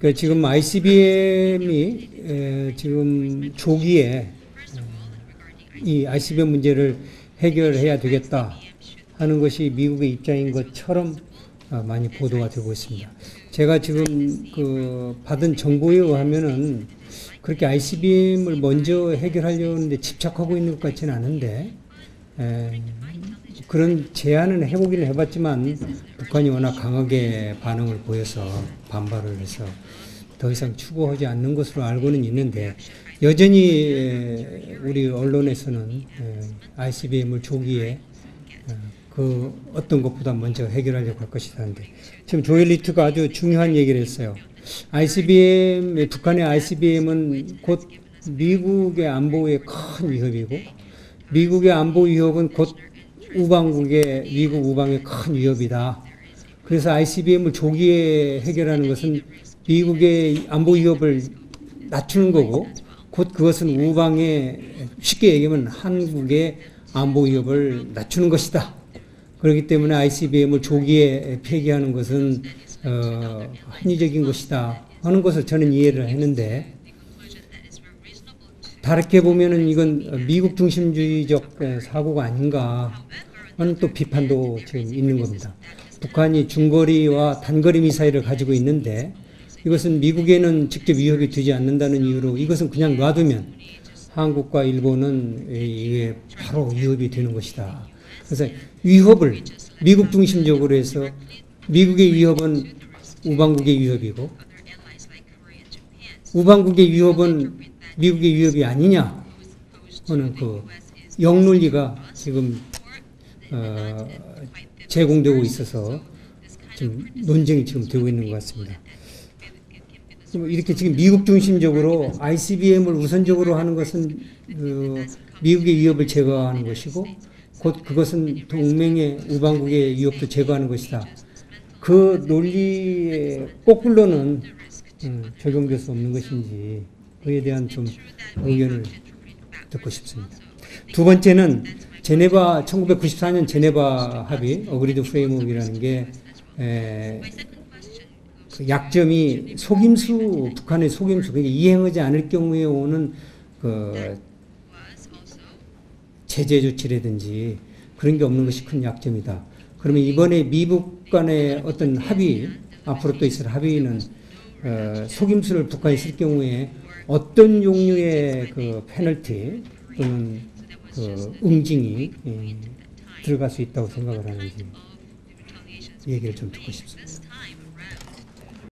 그 지금 ICBM이 에, 지금 조기에 에, 이 ICBM 문제를 해결해야 되겠다 하는 것이 미국의 입장인 것처럼 아, 많이 보도가 되고 있습니다. 제가 지금 그 받은 정보에 의하면은 그렇게 ICBM을 먼저 해결하려는데 집착하고 있는 것 같지는 않은데 에, 그런 제안은 해보기는 해봤지만 북한이 워낙 강하게 반응을 보여서 반발을 해서 더 이상 추구하지 않는 것으로 알고는 있는데 여전히 에, 우리 언론에서는 에, ICBM을 조기에 어, 그 어떤 것보다 먼저 해결하려고 할 것이라는데 지금 조엘 리트가 아주 중요한 얘기를 했어요. ICBM 북한의 ICBM은 곧 미국의 안보에 큰 위협이고 미국의 안보 위협은 곧 우방국의 미국 우방의 큰 위협이다. 그래서 ICBM을 조기에 해결하는 것은 미국의 안보 위협을 낮추는 거고 곧 그것은 우방의 쉽게 얘기하면 한국의 안보 위협을 낮추는 것이다. 그렇기 때문에 ICBM을 조기에 폐기하는 것은 어, 합리적인 것이다 하는 것을 저는 이해를 했는데 다르게 보면은 이건 미국 중심주의적 사고가 아닌가 하는 또 비판도 지금 있는 겁니다. 북한이 중거리와 단거리 미사일을 가지고 있는데 이것은 미국에는 직접 위협이 되지 않는다는 이유로 이것은 그냥 놔두면 한국과 일본은 이게 바로 위협이 되는 것이다. 그래서 위협을 미국 중심적으로 해서 미국의 위협은 우방국의 위협이고 우방국의 위협은 미국의 위협이 아니냐 하는 그 역논리가 지금 어, 제공되고 있어서 좀 논쟁이 지금 되고 있는 것 같습니다. 이렇게 지금 미국 중심적으로 ICBM을 우선적으로 하는 것은 그 미국의 위협을 제거하는 것이고 곧 그것은 동맹의 우방국의 위협도 제거하는 것이다. 그 논리의 거꾸로는 음, 적용될 수 없는 것인지 그에 대한 좀 의견을 듣고 싶습니다. 두 번째는 제네바 1994년 제네바 합의 어그리드 프레임워크라는 게 에, 그 약점이 속임수 북한의 속임수 그게 이행하지 않을 경우에 오는 그 제재 조치라든지 그런 게 없는 것이 큰 약점이다. 그러면 이번에 미국 간의 어떤 합의 앞으로 또 있을 합의는 어, 속임수를 북한이 쓸 경우에 어떤 종류의 그 페널티 또는 그 응징이 예, 들어갈 수 있다고 생각을 하는지 얘기를 좀 듣고 싶습니다.